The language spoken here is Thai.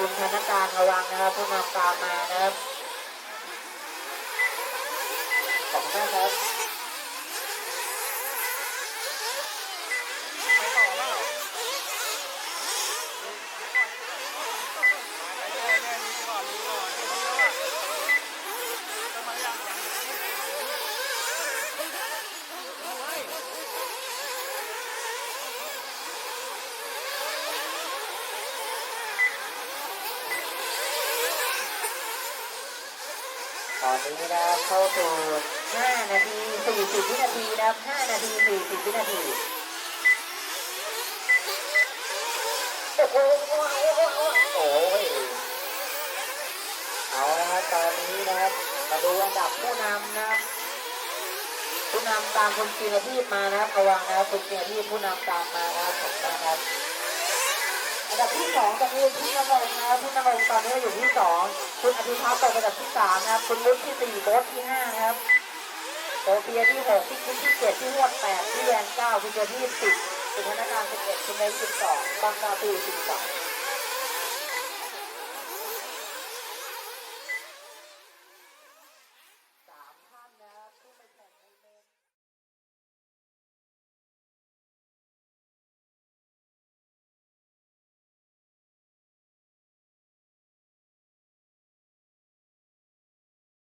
คุณธนการระวังนะครับผู้นำตามมานะครับ ขอบคุณมากครับ ไปต่อเปล่าไปเลยเนี่ยมีก่อนมีก่อนมีแล้วอะทำไมยังยัง ตอนนี้นะเข้าสู่5นาที 40 วินาทีนะ5นาที 40 วินาทีโอ้โหโอ้โหโอ้โหโอ้โหเอาละครับตอนนี้นะครับ มาดูอันดับผู้นำนะครับผู้นำตามคุณกีรทีพมานะครับระวังนะครับคุณกีรทีพผู้นำตามมานะครับขอบคุณครับ อันดับที่สองตอนนี้พี่นรงค์นะครับพี่นรงค์ตอนนี้อยู่ที่สองคุณอภิพัฒน์ตกอันดับที่สามนะครับ คุณมุกที่สี่โบ๊ทที่ห้านะครับโอเปียที่หกที่คุณที่เจ็ดที่หวดแปดที่แวนเก้าพี่เจที่สิบคุณธนาการสิบเอ็ดคุณเลสิบสองบางกาตูสิบสอง